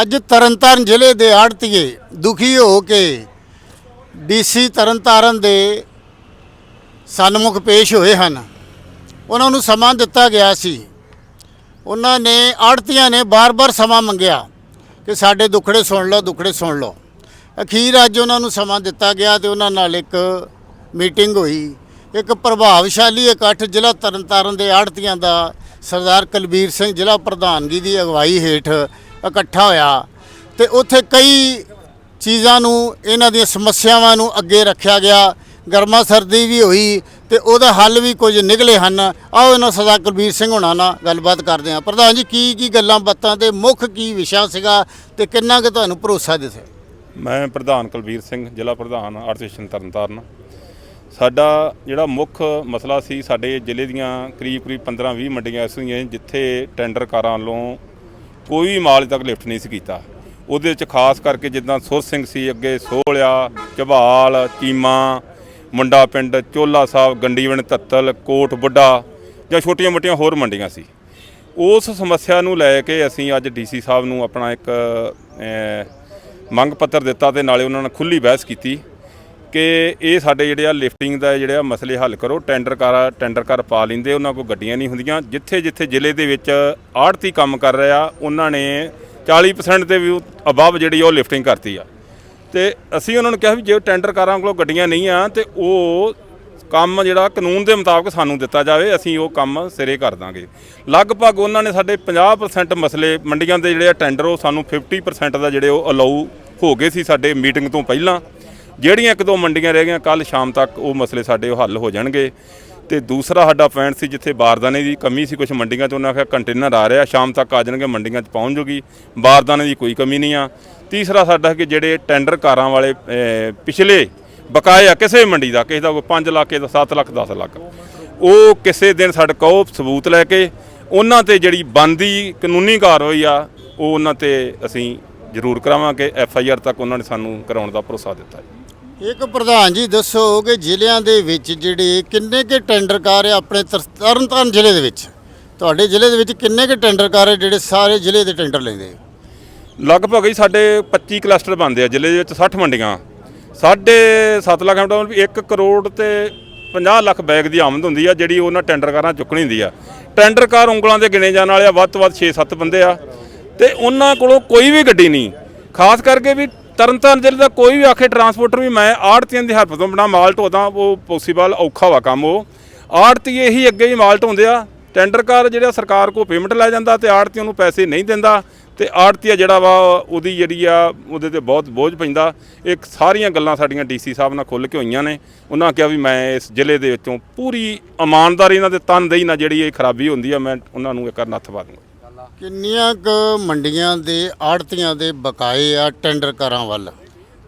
ਅੱਜ ਤਰਨਤਾਰਨ ਜ਼ਿਲ੍ਹੇ ਦੇ ਆੜਤੀਏ ਦੁਖੀ ਹੋ ਕੇ ਡੀਸੀ ਤਰਨਤਾਰਨ ਦੇ ਸਨਮੁਖ ਪੇਸ਼ ਹੋਏ ਹਨ। ਉਹਨਾਂ ਨੂੰ ਸਮਾਂ ਦਿੱਤਾ ਗਿਆ ਸੀ। ਉਹਨਾਂ ਨੇ ਆੜਤੀਆਂ ਨੇ ਬਾਰ-ਬਾਰ ਸਮਾਂ ਮੰਗਿਆ ਕਿ ਸਾਡੇ ਦੁੱਖੜੇ ਸੁਣ ਲਓ, ਦੁੱਖੜੇ ਸੁਣ ਲਓ। ਅਖੀਰ ਅੱਜ ਉਹਨਾਂ ਨੂੰ ਸਮਾਂ ਦਿੱਤਾ ਗਿਆ ਤੇ ਉਹਨਾਂ ਨਾਲ ਇੱਕ ਮੀਟਿੰਗ ਹੋਈ। ਇੱਕ ਪ੍ਰਭਾਵਸ਼ਾਲੀ ਇਕੱਠ ਜ਼ਿਲ੍ਹਾ ਤਰਨਤਾਰਨ ਦੇ ਆੜਤੀਆਂ ਦਾ ਸਰਦਾਰ ਕੁਲਬੀਰ ਸਿੰਘ ਜ਼ਿਲ੍ਹਾ ਪ੍ਰਧਾਨਗੀ ਦੀ ਅਗਵਾਈ ਹੇਠ ਇਕੱਠਾ ਹੋਇਆ ਤੇ ਉੱਥੇ ਕਈ ਚੀਜ਼ਾਂ ਨੂੰ, ਇਹਨਾਂ ਦੀਆਂ ਸਮੱਸਿਆਵਾਂ ਨੂੰ ਅੱਗੇ ਰੱਖਿਆ ਗਿਆ। ਗਰਮਾ ਸਰਦੀ ਵੀ ਹੋਈ ਤੇ ਉਹਦਾ ਹੱਲ ਵੀ ਕੁਝ ਨਿਕਲੇ ਹਨ। ਆਓ ਇਹਨਾਂ ਸਰਦਾਰ ਕੁਲਬੀਰ ਸਿੰਘ ਹੋਣਾ ਨਾਲ ਗੱਲਬਾਤ ਕਰਦੇ ਹਾਂ। ਪ੍ਰਧਾਨ ਜੀ, ਕੀ ਕੀ ਗੱਲਾਂ ਬਾਤਾਂ ਤੇ ਮੁੱਖ ਕੀ ਵਿਸ਼ਾ ਸੀਗਾ ਤੇ ਕਿੰਨਾ ਕੁ ਤੁਹਾਨੂੰ ਭਰੋਸਾ ਦਿੱਤਾ? ਮੈਂ ਪ੍ਰਧਾਨ ਕੁਲਬੀਰ ਸਿੰਘ, ਜ਼ਿਲ੍ਹਾ ਪ੍ਰਧਾਨ ਆਰਟੀਸ਼ਨ ਤਰਨਤਾਰਨ। ਸਾਡਾ ਜਿਹੜਾ ਮੁੱਖ ਮਸਲਾ ਸੀ, ਸਾਡੇ ਜ਼ਿਲ੍ਹੇ ਦੀਆਂ ਕਰੀਬ ਕਰੀਬ 15-20 ਮੰਡੀਆਂ ਐਸੀਆਂ ਜਿੱਥੇ ਟੈਂਡਰ ਕਾਰਾਂ ਵੱਲੋਂ ਕੋਈ ਵੀ ਮਾਲ ਤੱਕ ਲਿਫਟ ਨਹੀਂ ਸੀ ਕੀਤਾ। ਉਹਦੇ ਵਿੱਚ ਖਾਸ ਕਰਕੇ ਜਿੱਦਾਂ ਸੁਰ ਸਿੰਘ ਸੀ, ਅੱਗੇ ਸੋਹਲਿਆ ਝਬਾਲ ਚੀਮਾ, ਮੁੰਡਾ ਪਿੰਡ ਚੋਲਾ ਸਾਹਿਬ, ਗੰਡੀਵਣ, ਤੱਤਲ, ਕੋਟ, ਬੁੱਢਾ ਜਾਂ ਛੋਟੀਆਂ-ਮੋਟੀਆਂ ਹੋਰ ਮੰਡੀਆਂ ਸੀ। ਉਸ ਸਮੱਸਿਆ ਨੂੰ ਲੈ ਕੇ ਅਸੀਂ ਅੱਜ ਡੀਸੀ ਸਾਹਿਬ ਨੂੰ ਆਪਣਾ ਇੱਕ ਮੰਗ ਪੱਤਰ ਦਿੱਤਾ ਤੇ ਨਾਲੇ ਉਹਨਾਂ ਨਾਲ ਖੁੱਲੀ ਬਹਿਸ ਕੀਤੀ। ਕਿ ਇਹ ਸਾਡੇ ਜਿਹੜੇ ਆ ਲਿਫਟਿੰਗ ਦਾ ਜਿਹੜੇ ਆ ਮਸਲੇ ਹੱਲ ਕਰੋ। ਟੈਂਡਰ ਕਰ ਟੈਂਡਰ ਕਰ ਪਾ ਲਿੰਦੇ, ਉਹਨਾਂ ਕੋਲ ਗੱਡੀਆਂ ਨਹੀਂ ਹੁੰਦੀਆਂ। ਜਿੱਥੇ ਜਿੱਥੇ ਜ਼ਿਲ੍ਹੇ ਦੇ ਵਿੱਚ ਆੜਤੀ ਕੰਮ ਕਰ ਰਿਹਾ, ਉਹਨਾਂ ਨੇ 40% ਦੇ ਵੀ ਅਬਵ ਜਿਹੜੀ ਆ ਉਹ ਲਿਫਟਿੰਗ ਕਰਤੀ ਆ। ਤੇ ਅਸੀਂ ਉਹਨਾਂ ਨੂੰ ਕਿਹਾ ਵੀ ਜੇ ਟੈਂਡਰਕਾਰਾਂ ਕੋਲ ਗੱਡੀਆਂ ਨਹੀਂ ਆ, ਤੇ ਉਹ ਕੰਮ ਜਿਹੜਾ ਕਾਨੂੰਨ ਦੇ ਮੁਤਾਬਕ ਸਾਨੂੰ ਦਿੱਤਾ ਜਾਵੇ, ਅਸੀਂ ਉਹ ਕੰਮ ਸਿਰੇ ਕਰ ਦਾਂਗੇ। ਲਗਭਗ ਉਹਨਾਂ ਨੇ ਸਾਡੇ 50% ਮਸਲੇ, ਮੰਡੀਆਂ ਦੇ ਜਿਹੜੇ ਆ ਟੈਂਡਰ ਉਹ ਸਾਨੂੰ 50% ਦਾ ਜਿਹੜੇ ਉਹ ਅਲਾਉ ਹੋ ਗਏ ਸੀ ਸਾਡੇ ਮੀਟਿੰਗ ਤੋਂ ਪਹਿਲਾਂ। ਜਿਹੜੀਆਂ ਇੱਕ ਦੋ ਮੰਡੀਆਂ ਰਹਿ ਗਈਆਂ ਕੱਲ ਸ਼ਾਮ ਤੱਕ ਉਹ ਮਸਲੇ ਸਾਡੇ ਉਹ ਹੱਲ ਹੋ ਜਾਣਗੇ। ਤੇ ਦੂਸਰਾ ਸਾਡਾ ਪੁਆਇੰਟ ਸੀ ਜਿੱਥੇ ਬਾਰਦਾਨੇ ਦੀ ਕਮੀ ਸੀ ਕੁਝ ਮੰਡੀਆਂ 'ਚ ਉਹਨਾਂ ਆਖਿਆ ਕੰਟੇਨਰ ਆ ਰਿਹਾ, ਸ਼ਾਮ ਤੱਕ ਆ ਜਾਣਗੇ, ਮੰਡੀਆਂ 'ਚ ਪਹੁੰਚ ਜੂਗੀ। ਬਾਰਦਾਨੇ ਦੀ ਕੋਈ ਕਮੀ ਨਹੀਂ ਆ। ਤੀਸਰਾ ਸਾਡਾ ਕਿ ਜਿਹੜੇ ਟੈਂਡਰ ਕਾਰਾਂ ਵਾਲੇ ਪਿਛਲੇ ਬਕਾਏ ਆ ਕਿਸੇ ਮੰਡੀ ਦਾ, ਕਿਸੇ ਦਾ ਕੋਈ 5 ਲੱਖ, ਕਿਸੇ ਦਾ 7 ਲੱਖ 10 ਲੱਖ, ਉਹ ਕਿਸੇ ਦਿਨ ਸਾਡੇ ਕੋਲ ਸਬੂਤ ਲੈ ਕੇ ਉਹਨਾਂ ਤੇ ਜਿਹੜੀ ਬੰਦੀ ਕਾਨੂੰਨੀ ਕਾਰਵਾਈ ਆ, ਉਹ ਉਹਨਾਂ ਤੇ ਅਸੀਂ ਜ਼ਰੂਰ ਕਰਾਵਾਂਗੇ। ਐਫ ਆਈ ਆਰ ਤੱਕ ਉਹਨਾਂ ਨੇ ਸਾਨੂੰ ਕਰਾਉਣ ਦਾ ਭਰੋਸਾ ਦਿੱਤਾ ਹੈ ਇੱਕ ਪ੍ਰਧਾਨ ਜੀ, ਦੱਸੋ ਕਿ ਜ਼ਿਲ੍ਹਿਆਂ ਦੇ ਵਿੱਚ ਜਿਹੜੇ ਕਿੰਨੇ ਕੇ ਟੈਂਡਰਕਾਰ ਆ ਆਪਣੇ ਤਰ- ਤਰਨਤਾਰਨ ਜ਼ਿਲ੍ਹੇ ਦੇ ਵਿੱਚ? ਤੁਹਾਡੇ ਜ਼ਿਲ੍ਹੇ ਦੇ ਵਿੱਚ ਕਿੰਨੇ ਕੇ ਟੈਂਡਰਕਾਰ ਹੈ ਜਿਹੜੇ ਸਾਰੇ ਜ਼ਿਲ੍ਹੇ ਦੇ ਟੈਂਡਰ ਲੈਂਦੇ ਲਗਭਗ ਹੀ ਸਾਡੇ 25 ਕਲਸਟਰ ਬਣਦੇ ਆ, ਜ਼ਿਲ੍ਹੇ ਦੇ ਵਿੱਚ 60 ਮੰਡੀਆਂ। ਸਾਢੇ 7 ਲੱਖ ਮਤਲਬ ਵੀ 1 ਕਰੋੜ ਤੇ 50 ਲੱਖ ਬੈਗ ਦੀ ਆਮਦ ਹੁੰਦੀ ਆ, ਜਿਹੜੀ ਉਹਨਾਂ ਟੈਂਡਰਕਾਰਾਂ ਚੁੱਕਣੀ ਹੁੰਦੀ ਆ। ਟੈਂਡਰਕਾਰ ਉਂਗਲਾਂ ਦੇ ਗਿਣੇ ਜਾਣ ਵਾਲੇ ਆ, ਵੱਧ ਤੋਂ ਵੱਧ 6-7 ਬੰਦੇ ਆ। ਤੇ ਉਹਨਾਂ ਕੋਲੋਂ ਕੋਈ ਵੀ ਗੱਡੀ ਨਹੀਂ। ਖਾਸ ਕਰਕੇ ਵੀ ਤਰਨਤਾਰਨ ਜ਼ਿਲ੍ਹੇ ਦਾ ਕੋਈ ਵੀ ਆਖੇ ਟਰਾਂਸਪੋਰਟਰ ਵੀ ਮੈਂ ਆੜਤੀਆਂ ਦੀ ਹਰਪ ਤੋਂ ਬਣਾ ਮਾਲ ਢੋਦਾ, ਉਹ ਪੋਸੀਬਲ ਔਖਾ ਵਾ ਕੰਮ ਉਹ। ਆੜਤੀ ਇਹੀ ਅੱਗੇ ਹੀ ਮਾਲ ਢੋਂਦੇ ਆ। ਟੈਂਡਰ ਕਾਰ ਜਿਹੜਾ ਸਰਕਾਰ ਕੋ ਪੇਮੈਂਟ ਲੈ ਜਾਂਦਾ ਤੇ ਆੜਤੀਆਂ ਨੂੰ ਪੈਸੇ ਨਹੀਂ ਦਿੰਦਾ ਤੇ ਆੜਤੀਆ ਜਿਹੜਾ ਵਾ, ਉਹਦੀ ਜਿਹੜੀ ਆ, ਉਹਦੇ ਤੇ ਬਹੁਤ ਬੋਝ ਪੈਂਦਾ। ਇੱਕ ਸਾਰੀਆਂ ਗੱਲਾਂ ਸਾਡੀਆਂ ਡੀਸੀ ਸਾਹਿਬ ਨਾਲ ਖੁੱਲ ਕੇ ਹੋਈਆਂ ਨੇ। ਉਹਨਾਂ ਕਿਹਾ ਵੀ ਮੈਂ ਇਸ ਜ਼ਿਲ੍ਹੇ ਦੇ ਵਿੱਚੋਂ ਪੂਰੀ ਇਮਾਨਦਾਰੀ ਨਾਲ ਤੇ ਤਨਦੇਹੀ ਨਾਲ ਜਿਹੜੀ ਇਹ ਖਰਾਬੀ ਹੁੰਦੀ ਆ, ਮੈਂ ਉਹਨਾਂ ਨੂੰ ਇੱਕ ਨੱਥ ਪਾ ਦੂੰਗਾ। ਕਿੰਨੀਆਂ ਕੁ ਮੰਡੀਆਂ ਦੇ ਆੜਤੀਆਂ ਦੇ ਬਕਾਏ ਆ ਟੈਂਡਰ ਕਾਰਾਂ ਵੱਲ?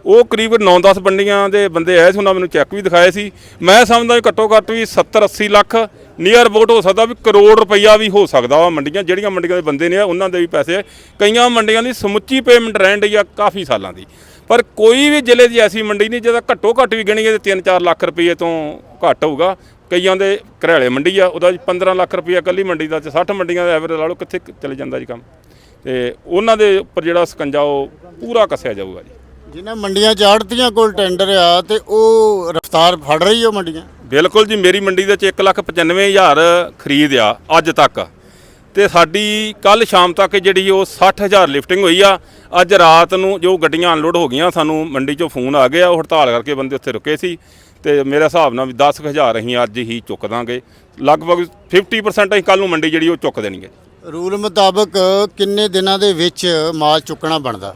ਉਹ ਕਰੀਬ 9-10 ਬੰਡੀਆਂ ਦੇ ਬੰਦੇ ਆਏ ਸੀ ਉਹਨਾਂ ਮੈਨੂੰ ਚੈੱਕ ਵੀ ਦਿਖਾਏ ਸੀ। ਮੈਂ ਸਮਝਦਾ ਵੀ ਘੱਟੋ ਘੱਟ ਵੀ 70-80 ਲੱਖ ਨੀਅਰ ਅਬਾਊਟ ਹੋ ਸਕਦਾ ਵੀ ਕਰੋੜ ਰੁਪਈਆ ਵੀ ਹੋ ਸਕਦਾ ਵਾ ਮੰਡੀਆਂ। ਜਿਹੜੀਆਂ ਮੰਡੀਆਂ ਦੇ ਬੰਦੇ ਨੇ ਉਹਨਾਂ ਦੇ ਵੀ ਪੈਸੇ ਕਈਆਂ ਮੰਡੀਆਂ ਦੀ ਸਮੁੱਚੀ ਪੇਮੈਂਟ ਰਹਿਣ ਡਈ ਆ ਕਾਫੀ ਸਾਲਾਂ ਦੀ। ਪਰ ਕੋਈ ਵੀ ਜ਼ਿਲ੍ਹੇ ਦੀ ਐਸੀ ਮੰਡੀ ਨਹੀਂ ਜਿਹਦਾ ਘੱਟੋ ਘੱਟ ਵੀ ਗਿਣੀਏ ਤੇ 3-4 ਲੱਖ ਰੁਪਏ ਤੋਂ ਘੱਟ ਹੋਊਗਾ। ਕਈਆਂ ਦੇ ਘਰੇਲੇ ਮੰਡੀ ਆ ਉਹਦਾ 15 ਲੱਖ ਰੁਪਈਆ ਕੱਲੀ ਮੰਡੀ ਦਾ ਤੇ 60 ਮੰਡੀਆਂ ਦਾ ਐਵਰੇਜ ਲਾ ਲਓ ਕਿੱਥੇ ਚਲੇ ਜਾਂਦਾ ਜੀ ਕੰਮ। ਤੇ ਉਹਨਾਂ ਦੇ ਉੱਪਰ ਜਿਹੜਾ ਸਕੰਜਾ ਉਹ ਪੂਰਾ ਕੱਸਿਆ ਜਾਊਗਾ ਜੀ। ਜਿਨ੍ਹਾਂ ਮੰਡੀਆਂ 'ਚ ਆੜਤੀਆਂ ਕੋਲ ਟੈਂਡਰ ਆ ਤੇ ਉਹ ਰਫਤਾਰ ਫੜ ਰਹੀ ਉਹ ਮੰਡੀਆਂ? ਬਿਲਕੁਲ ਜੀ ਮੇਰੀ ਮੰਡੀ ਦੇ ਚ 195000 ਖਰੀਦ ਆ ਅੱਜ ਤੱਕ। ਤੇ ਸਾਡੀ ਕੱਲ ਸ਼ਾਮ ਤੱਕ ਜਿਹੜੀ ਉਹ 60000 ਲਿਫਟਿੰਗ ਹੋਈ ਆ ਅੱਜ ਰਾਤ ਨੂੰ ਜੋ ਗੱਡੀਆਂ ਅਨਲੋਡ ਹੋ ਗਈਆਂ ਸਾਨੂੰ ਮੰਡੀ ਚੋਂ ਫੋਨ ਆ ਗਿਆ ਉਹ ਹੜਤਾਲ ਕਰਕੇ ਬੰਦੇ ਉੱਥੇ ਰੁਕੇ ਸੀ। ਤੇ ਮੇਰੇ ਹਿਸਾਬ ਨਾਲ ਵੀ 10000 ਅਸੀਂ ਅੱਜ ਹੀ ਚੁੱਕ ਦਾਂਗੇ। ਲਗਭਗ 50% ਅਸੀਂ ਕੱਲ ਨੂੰ ਮੰਡੀ ਜਿਹੜੀ ਉਹ ਚੁੱਕ ਦੇਣੀ ਹੈ। ਰੂਲ ਮੁਤਾਬਕ ਕਿੰਨੇ ਦਿਨਾਂ ਦੇ ਵਿੱਚ ਮਾਲ ਚੁੱਕਣਾ ਬਣਦਾ?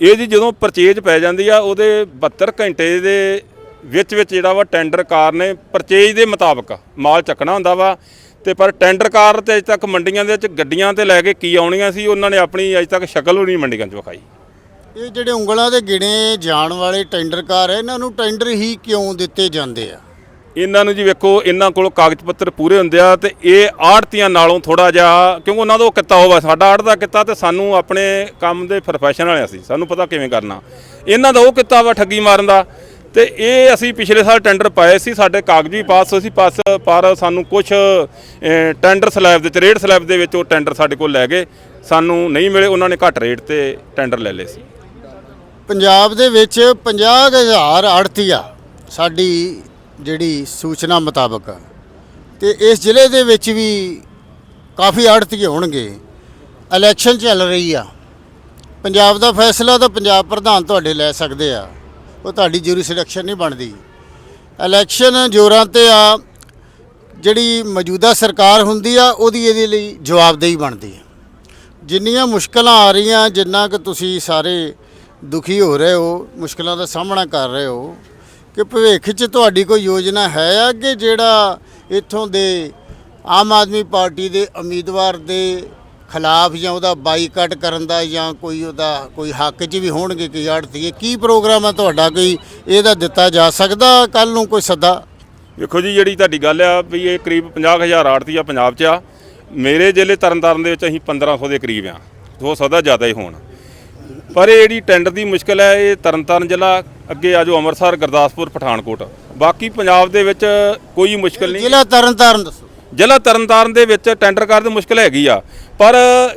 ਇਹ ਜੀ ਜਦੋਂ ਪਰਚੇਜ ਪੈ ਜਾਂਦੀ ਆ ਉਹਦੇ 72 ਘੰਟੇ ਦੇ ਵਿੱਚ ਵਿੱਚ ਜਿਹੜਾ ਵਾ ਟੈਂਡਰ ਕਾਰ ਨੇ ਪਰਚੇਜ ਦੇ ਮੁਤਾਬਕ ਮਾਲ ਚੱਕਣਾ ਹੁੰਦਾ ਵਾ। ਤੇ ਪਰ ਟੈਂਡਰ ਕਾਰ ਤੇ ਅਜੇ ਤੱਕ ਮੰਡੀਆਂ ਦੇ ਵਿੱਚ ਗੱਡੀਆਂ ਤੇ ਲੈ ਕੇ ਕੀ ਆਉਣੀਆਂ ਸੀ ਉਹਨਾਂ ਨੇ ਆਪਣੀ ਅਜੇ ਤੱਕ ਸ਼ਕਲ ਵੀ ਨਹੀਂ ਮੰਡੀਆਂ 'ਚ ਵਿਖਾਈ। ਇਹ ਜਿਹੜੇ ਉਂਗਲਾਂ ਦੇ ਗਿਣੇ ਜਾਣ ਵਾਲੇ ਟੈਂਡਰਕਾਰ ਹੈ, ਇਹਨਾਂ ਨੂੰ ਟੈਂਡਰ ਹੀ ਕਿਉਂ ਦਿੱਤੇ ਜਾਂਦੇ ਆ? ਇਹਨਾਂ ਨੂੰ ਜੀ ਵੇਖੋ, ਇਹਨਾਂ ਕੋਲ ਕਾਗਜ਼ ਪੱਤਰ ਪੂਰੇ ਹੁੰਦੇ ਆ ਤੇ ਇਹ ਆੜਤੀਆਂ ਨਾਲੋਂ ਥੋੜਾ ਜਿਹਾ, ਕਿਉਂਕਿ ਉਹਨਾਂ ਦਾ ਉਹ ਕਿੱਤਾ ਹੋਵਾ, ਸਾਡਾ ਆੜ ਦਾ ਕਿੱਤਾ ਤੇ ਸਾਨੂੰ ਆਪਣੇ ਕੰਮ ਦੇ ਪ੍ਰੋਫੈਸ਼ਨ ਆ ਸੀ, ਸਾਨੂੰ ਪਤਾ ਕਿਵੇਂ ਕਰਨਾ। ਇਹਨਾਂ ਦਾ ਉਹ ਕਿੱਤਾ ਵਾ ਠੱਗੀ ਮਾਰਨ ਦਾ, ਤੇ ਇਹ ਅਸੀਂ ਪਿਛਲੇ ਸਾਲ ਟੈਂਡਰ ਪਾਏ ਸੀ, ਸਾਡੇ ਕਾਗਜ਼ੀ ਪਾਸ ਸੀ, ਪਾਸ, ਪਰ ਸਾਨੂੰ ਕੁਝ ਟੈਂਡਰ ਸਲੈਬ ਦੇ ਚ ਰੇਡ ਸਲੈਬ ਦੇ ਵਿੱਚ ਉਹ ਟੈਂਡਰ ਸਾਡੇ ਕੋਲ ਲੈ ਗਏ, ਸਾਨੂੰ ਨਹੀਂ ਮਿਲੇ, ਉਹਨਾਂ ਨੇ ਘੱਟ ਰੇਟ ਤੇ ਟੈਂਡਰ ਲੈ ਲਏ ਸੀ। ਪੰਜਾਬ ਦੇ ਵਿੱਚ 50000 ਆੜਤੀਆ ਸਾਡੀ ਜਿਹੜੀ ਸੂਚਨਾ ਮੁਤਾਬਕ ਤੇ ਇਸ ਜ਼ਿਲ੍ਹੇ ਦੇ ਵਿੱਚ ਵੀ ਕਾਫੀ ਆੜਤੀਏ ਹੋਣਗੇ। ਇਲੈਕਸ਼ਨ ਚੱਲ ਰਹੀ ਆ। ਪੰਜਾਬ ਦਾ ਫੈਸਲਾ ਤਾਂ ਪੰਜਾਬ ਪ੍ਰਧਾਨ ਤੁਹਾਡੇ ਲੈ ਸਕਦੇ ਆ। ਉਹ ਤੁਹਾਡੀ ਜੂਰਿਸਡਕਸ਼ਨ ਨਹੀਂ ਬਣਦੀ। ਇਲੈਕਸ਼ਨ ਜੋਰਾਂ ਤੇ ਆ। ਜਿਹੜੀ ਮੌਜੂਦਾ ਸਰਕਾਰ ਹੁੰਦੀ ਆ, ਉਹਦੀ ਇਹਦੇ ਲਈ ਜਵਾਬਦੇਹੀ ਬਣਦੀ ਆ। ਜਿੰਨੀਆਂ ਮੁਸ਼ਕਲਾਂ ਆ ਰਹੀਆਂ, ਜਿੰਨਾ ਕਿ ਤੁਸੀਂ ਸਾਰੇ ਦੁਖੀ ਹੋ ਰਹੇ ਹੋ, ਮੁਸ਼ਕਲਾਂ ਦਾ ਸਾਹਮਣਾ ਕਰ ਰਹੇ ਹੋ, ਕਿ ਭਵਿੱਖ 'ਚ ਤੁਹਾਡੀ ਕੋਈ ਯੋਜਨਾ ਹੈ ਆ ਕਿ ਜਿਹੜਾ ਇੱਥੋਂ ਦੇ ਆਮ ਆਦਮੀ ਪਾਰਟੀ ਦੇ ਉਮੀਦਵਾਰ ਦੇ ਖਿਲਾਫ ਜਾਂ ਉਹਦਾ ਬਾਈਕਾਟ ਕਰਨ ਦਾ ਜਾਂ ਕੋਈ ਉਹਦਾ ਕੋਈ ਹੱਕ 'ਚ ਵੀ ਹੋਣਗੇ ਕਿ ਆੜਤੀਏ ਕੀ ਪ੍ਰੋਗਰਾਮ ਹੈ ਤੁਹਾਡਾ? ਕੋਈ ਇਹਦਾ ਦਿੱਤਾ ਜਾ ਸਕਦਾ ਕੱਲ ਨੂੰ ਕੋਈ ਸੱਦਾ? ਵੇਖੋ ਜੀ, ਜਿਹੜੀ ਤੁਹਾਡੀ ਗੱਲ ਆ ਵੀ ਇਹ ਕਰੀਬ 50000 ਆੜਤੀ ਆ ਪੰਜਾਬ 'ਚ ਆ, ਮੇਰੇ ਜ਼ਿਲ੍ਹੇ ਤਰਨਤਾਰਨ ਦੇ ਵਿੱਚ ਅਸੀਂ 1500 ਦੇ ਕਰੀਬ ਆ। ਹੋ ਸਕਦਾ ਜ਼ਿਆਦਾ ਹੀ ਹੋਣ। ਪਰ ਇਹ ਜਿਹੜੀ ਟੈਂਡਰ ਦੀ ਮੁਸ਼ਕਲ ਹੈ ਇਹ ਤਰਨਤਾਰਨ ਜ਼ਿਲ੍ਹਾ ਅੱਗੇ ਆ ਜੋ ਅੰਮ੍ਰਿਤਸਰ ਗੁਰਦਾਸਪੁਰ ਪਠਾਨਕੋਟ। ਬਾਕੀ ਪੰਜਾਬ ਦੇ ਵਿੱਚ ਕੋਈ ਮੁਸ਼ਕਲ ਨਹੀਂ। ਜ਼ਿਲ੍ਹਾ ਤਰਨਤਾਰਨ ਦੱਸੋ। ਜ਼ਿਲ੍ਹਾ ਤਰਨਤਾਰਨ ਦੇ ਵਿੱਚ ਟੈਂਡਰ ਕਰਨ ਦੀ ਮੁਸ਼ਕਲ ਹੈਗੀ ਆ। ਪਰ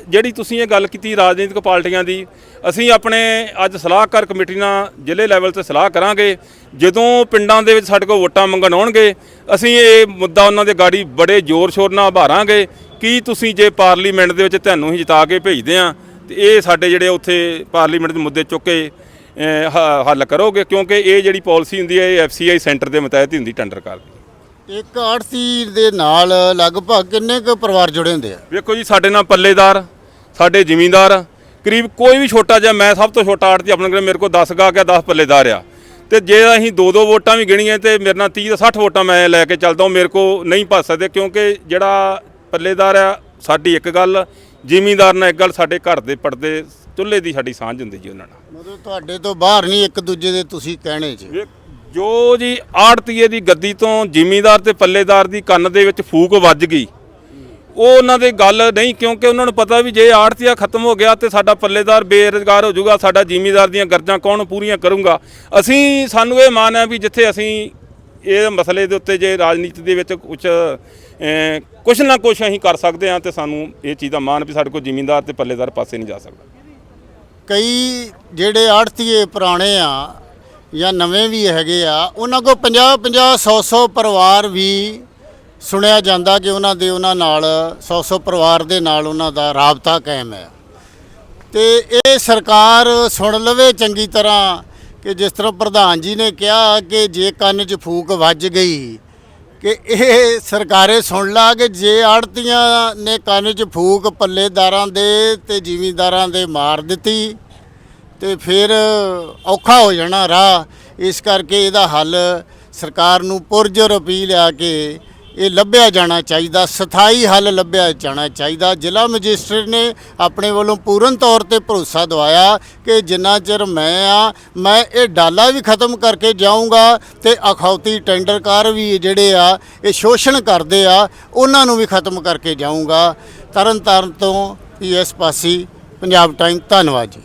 ਜਿਹੜੀ ਤੁਸੀਂ ਇਹ ਗੱਲ ਕੀਤੀ ਰਾਜਨੀਤਿਕ ਪਾਰਟੀਆਂ ਦੀ ਅਸੀਂ ਆਪਣੇ ਅੱਜ ਸਲਾਹਕਾਰ ਕਮੇਟੀ ਨਾਲ ਜ਼ਿਲ੍ਹੇ ਲੈਵਲ ਤੇ ਸਲਾਹ ਕਰਾਂਗੇ। ਜਦੋਂ ਪਿੰਡਾਂ ਦੇ ਵਿੱਚ ਸਾਡੇ ਕੋਲ ਵੋਟਾਂ ਮੰਗਣ ਆਉਣਗੇ ਅਸੀਂ ਇਹ ਮੁੱਦਾ ਉਹਨਾਂ ਦੇ ਗਾੜੀ ਬੜੇ ਜ਼ੋਰ ਸ਼ੋਰ ਨਾਲ ਉਭਾਰਾਂਗੇ ਕੀ ਤੁਸੀਂ ਜੇ ਪਾਰਲੀਮੈਂਟ ਦੇ ਵਿੱਚ ਤੁਹਾਨੂੰ ਹੀ ਜਿਤਾ ਕੇ ਭੇਜਦੇ ਆ ਤੇ ਇਹ ਸਾਡੇ ਜਿਹੜੇ ਉੱਥੇ ਪਾਰਲੀਮੈਂਟ ਦੇ ਮੁੱਦੇ ਚੁੱਕ ਕੇ ਹੱਲ ਕਰੋਗੇ? ਕਿਉਂਕਿ ਇਹ ਜਿਹੜੀ ਪਾਲਿਸੀ ਹੁੰਦੀ ਹੈ ਇਹ ਐਫਸੀਆਈ ਸੈਂਟਰ ਦੇ ਮੁਤਾਬਕ ਹੀ ਹੁੰਦੀ ਟੈਂਡਰ ਕਰਦੀ ਇੱਕ ਆੜਤੀ ਦੇ ਨਾਲ ਲਗਭਗ ਕਿੰਨੇ ਕੁ ਪਰਿਵਾਰ ਜੁੜੇ ਹੁੰਦੇ ਆ? ਵੇਖੋ ਜੀ ਸਾਡੇ ਨਾਲ ਪੱਲੇਦਾਰ ਸਾਡੇ ਜ਼ਿਮੀਂਦਾਰ ਕਰੀਬ ਕੋਈ ਵੀ ਛੋਟਾ ਜਿਹਾ ਮੈਂ ਸਭ ਤੋਂ ਛੋਟਾ ਆੜਤੀ ਆਪਣੇ ਕੋਲ ਮੇਰੇ ਕੋਲ 10 ਗਾ ਗਿਆ 10 ਪੱਲੇਦਾਰ ਆ। ਤੇ ਜੇ ਅਸੀਂ ਦੋ ਦੋ ਵੋਟਾਂ ਵੀ ਗਿਣੀਆਂ ਤੇ ਮੇਰੇ ਨਾਲ 30 ਤੋਂ 60 ਵੋਟਾਂ ਮੈਂ ਲੈ ਕੇ ਚੱਲਦਾ ਹਾਂ ਮੇਰੇ ਕੋਲ ਨਹੀਂ ਭੱਜ ਸਕਦੇ ਕਿਉਂਕਿ ਜਿਹੜਾ ਪੱਲੇਦਾਰ ਆ ਸਾਡੀ ਇੱਕ ਗੱਲ ਜ਼ਿਮੀਂਦਾਰ ਨਾਲ ਇੱਕ ਗੱਲ ਸਾਡੇ ਘਰ ਦੇ ਪਰਦੇ ਚੁੱਲ੍ਹੇ ਦੀ ਸਾਡੀ ਸਾਂਝ ਹੁੰਦੀ ਜੀ ਉਹਨਾਂ ਨਾਲ। ਮਤਲਬ ਤੁਹਾਡੇ ਤੋਂ ਬਾਹਰ ਨਹੀਂ ਇੱਕ ਦੂਜੇ ਦੇ ਤੁਸੀਂ ਕਹਿਣੇ ਵੇਖ, ਜੋ ਜੀ ਆੜਤੀਏ ਦੀ ਗੱਦੀ ਤੋਂ ਜ਼ਿਮੀਂਦਾਰ ਤੇ ਪੱਲੇਦਾਰ ਦੀ ਕੰਨ ਦੇ ਵਿੱਚ ਫੂਕ ਵੱਜ ਗਈ ਉਹ ਉਹਨਾਂ ਦੀ ਗੱਲ ਨਹੀਂ ਕਿਉਂਕਿ ਉਹਨਾਂ ਨੂੰ ਪਤਾ ਵੀ ਜੇ ਆੜਤੀਆ ਖਤਮ ਹੋ ਗਿਆ ਤੇ ਸਾਡਾ ਪੱਲੇਦਾਰ ਬੇਰੁਜ਼ਗਾਰ ਹੋ ਜਾਊਗਾ ਸਾਡਾ ਜ਼ਿਮੀਂਦਾਰ ਦੀਆਂ ਗਰਜਾਂ ਕੌਣ ਪੂਰੀਆਂ ਕਰੂੰਗਾ? ਅਸੀਂ ਸਾਨੂੰ ਇਹ ਮਾਨ ਹੈ ਵੀ ਜਿੱਥੇ ਅਸੀਂ ਇਹ ਮਸਲੇ ਦੇ ਉੱਤੇ ਜੇ ਰਾਜਨੀਤੀ ਦੇ ਵਿੱਚ ਕੁਝ ਕੁਝ ਨਾ ਕੁਝ ਅਸੀਂ ਕਰ ਸਕਦੇ ਹਾਂ ਤੇ ਸਾਨੂੰ ਇਹ ਚੀਜ਼ ਦਾ ਮਾਣ ਵੀ ਸਾਡੇ ਕੋਲ ਜ਼ਿਮੀਂਦਾਰ ਤੇ ਪੱਲੇਦਾਰ ਪਾਸੇ ਨਹੀਂ ਜਾ ਸਕਦਾ। ਕਈ ਜਿਹੜੇ ਆੜਤੀਏ ਪੁਰਾਣੇ ਆ ਜਾਂ ਨਵੇਂ ਵੀ ਹੈਗੇ ਆ, ਉਹਨਾਂ ਕੋ 50 50 100 100 ਪਰਿਵਾਰ ਵੀ ਸੁਣਿਆ ਜਾਂਦਾ ਕਿ ਉਹਨਾਂ ਦੇ ਉਹਨਾਂ ਨਾਲ 100 100 ਪਰਿਵਾਰ ਦੇ ਨਾਲ ਉਹਨਾਂ ਦਾ ਰਾਬਤਾ ਕਾਇਮ ਹੈ। ਤੇ ਇਹ ਸਰਕਾਰ ਸੁਣ ਲਵੇ ਚੰਗੀ ਤਰ੍ਹਾਂ ਕਿ ਜਿਸ ਤਰ੍ਹਾਂ ਪ੍ਰਧਾਨ ਜੀ ਨੇ ਕਿਹਾ ਕਿ ਜੇ ਕੰਨ 'ਚ ਫੂਕ ਵੱਜ ਗਈ ਕਿ ਇਹ ਸਰਕਾਰੇ ਸੁਣ ਲਾ ਕਿ ਜੇ ਆੜਤੀਆਂ ਨੇ ਕੰਨ 'ਚ ਫੂਕ ਪੱਲੇਦਾਰਾਂ ਦੇ ਤੇ ਜ਼ਿਮੀਂਦਾਰਾਂ ਦੇ ਮਾਰ ਦਿੱਤੀ ਤੇ ਫਿਰ ਔਖਾ ਹੋ ਜਾਣਾ ਰਾਹ। ਇਸ ਕਰਕੇ ਇਹਦਾ ਹੱਲ ਸਰਕਾਰ ਨੂੰ ਪੁਰਜੋਰ ਅਪੀਲ ਆ ਕੇ ਇਹ ਲੱਭਿਆ ਜਾਣਾ ਚਾਹੀਦਾ, ਸਥਾਈ ਹੱਲ ਲੱਭਿਆ ਜਾਣਾ ਚਾਹੀਦਾ। ਜ਼ਿਲ੍ਹਾ ਮੈਜਿਸਟਰੇਟ ਨੇ ਆਪਣੇ ਵੱਲੋਂ ਪੂਰਨ ਤੌਰ ਤੇ ਭਰੋਸਾ ਦਵਾਇਆ ਕਿ ਜਿੰਨਾ ਚਿਰ ਮੈਂ ਆ, ਮੈਂ ਇਹ ਡਾਲਾ ਵੀ ਖਤਮ ਕਰਕੇ ਜਾਊਂਗਾ ਤੇ ਅਖੌਤੀ ਟੈਂਡਰਕਾਰ ਵੀ ਜਿਹੜੇ ਆ, ਇਹ ਸ਼ੋਸ਼ਣ ਕਰਦੇ ਆ, ਉਹਨਾਂ ਨੂੰ ਵੀ ਖਤਮ ਕਰਕੇ ਜਾਊਂਗਾ। ਤਰਨ ਤਾਰਨ ਤੋਂ ਪੀਐਸ ਪਾਸੀ, ਪੰਜਾਬ ਟਾਈਮ, ਧੰਨਵਾਦ ਜੀ।